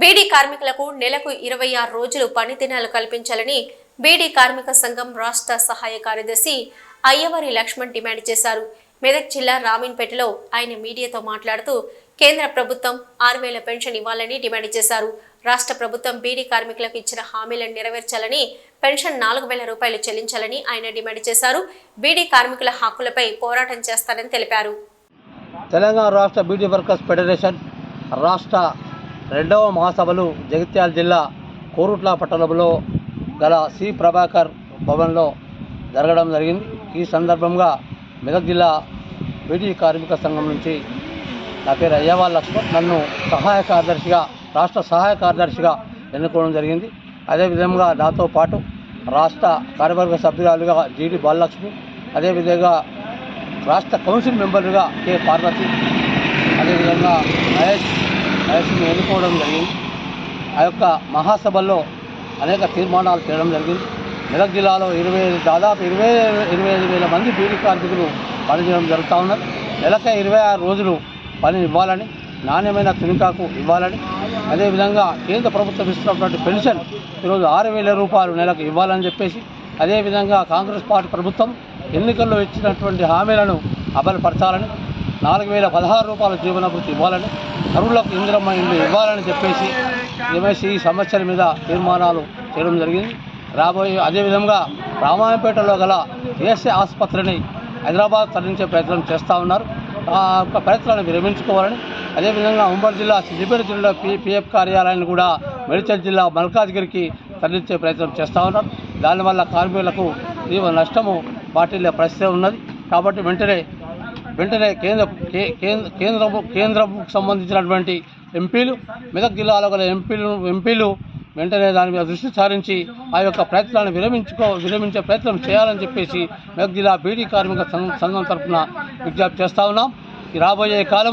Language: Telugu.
బీడీ కార్మికులకు నెలకు ఇరవై ఆరు రోజులు పని దినాలు కల్పించాలని బీడీ కార్మిక సంఘం రాష్ట్ర సహాయ కార్యదర్శి అయ్యవారి లక్ష్మణ్ డిమాండ్ చేశారు. మెదక్ జిల్లా రామీన్పేటలో ఆయన మీడియాతో మాట్లాడుతూ కేంద్ర ప్రభుత్వం ఆరు వేల పెన్షన్ ఇవ్వాలని డిమాండ్ చేశారు. రాష్ట్ర ప్రభుత్వం బీడీ కార్మికులకు ఇచ్చిన హామీలను నెరవేర్చాలని పెన్షన్ నాలుగు వేల రూపాయలు చెల్లించాలని ఆయన డిమాండ్ చేశారు. బీడీ కార్మికుల హక్కులపై పోరాటం చేస్తారని తెలిపారు. తెలంగాణ రాష్ట్ర బీడీ వర్కర్స్ ఫెడరేషన్ రాష్ట్ర రెండవ మహాసభలు జగిత్యాల జిల్లా కోరుట్ల పట్టణంలో గల సి ప్రభాకర్ భవన్లో జరగడం జరిగింది. ఈ సందర్భంగా మెదక్ జిల్లా బీటీ కార్మిక సంఘం నుంచి నా పేరు అయ్యవాళ్ళ లక్ష్మణ్. నన్ను సహాయ కార్యదర్శిగా రాష్ట్ర సహాయ కార్యదర్శిగా ఎన్నుకోవడం జరిగింది. అదేవిధంగా నాతో పాటు రాష్ట్ర కార్యవర్గ సభ్యురాలుగా జీడి బాలలక్ష్మి అదేవిధంగా రాష్ట్ర కౌన్సిల్ మెంబర్లుగా కె. పార్వతి అదేవిధంగా మహేష్ మహేష్ని ఎన్నుకోవడం జరిగింది. ఆ యొక్క మహాసభల్లో అనేక తీర్మానాలు చేయడం జరిగింది. మెదక్ జిల్లాలో ఇరవై ఐదు దాదాపు ఇరవై ఇరవై ఐదు వేల మంది బీడీ కార్మికులు పనిచేయడం జరుగుతూ ఉన్నది. నెలకే ఇరవై ఆరు రోజులు పని ఇవ్వాలని నాణ్యమైన తునికాకు ఇవ్వాలని అదేవిధంగా కేంద్ర ప్రభుత్వం ఇస్తున్నటువంటి పెన్షన్ ఈరోజు ఆరు వేల రూపాయలు నెలకు ఇవ్వాలని చెప్పేసి అదేవిధంగా కాంగ్రెస్ పార్టీ ప్రభుత్వం ఎన్నికల్లో ఇచ్చినటువంటి హామీలను అమలుపరచాలని నాలుగు వేల పదహారు రూపాయల జీవనభృతి ఇవ్వాలని అరువులకు ఇంద్రమ్మ ఇల్లు ఇవ్వాలని చెప్పేసి ఎంఎస్సి ఈ సమస్యల మీద తీర్మానాలు చేయడం జరిగింది. రాబోయే అదేవిధంగా రామాయంపేటలో గల ఏఎస్ఏ ఆసుపత్రిని హైదరాబాద్ తరలించే ప్రయత్నం చేస్తూ ఉన్నారు. ఆ యొక్క ప్రయత్నాలను విరమించుకోవాలని అదేవిధంగా ఉమ్మడి జిల్లా సిద్దిపేట జిల్లా పి పిఎఫ్ కార్యాలయాన్ని కూడా మెడిచల్ జిల్లా మల్కాజ్గిరికి తరలించే ప్రయత్నం చేస్తూ ఉన్నారు. దానివల్ల కార్మికులకు తీవ్ర నష్టము వాటిల్లే పరిస్థితి ఉన్నది. కాబట్టి వెంటనే వెంటనే కేంద్ర కేంద్ర కేంద్రము కేంద్రంకు సంబంధించినటువంటి ఎంపీలు మెదక్ జిల్లాలో గల ఎంపీలు ఎంపీలు వెంటనే దాని మీద దృష్టి సారించి ఆ యొక్క ప్రయత్నాన్ని విరమించుకో విరమించే ప్రయత్నం చేయాలని చెప్పేసి మెదక్ జిల్లా బీడీ కార్మిక సంఘం సంఘం తరఫున విజ్ఞప్తి చేస్తా ఉన్నాం. ఈ రాబోయే కాలం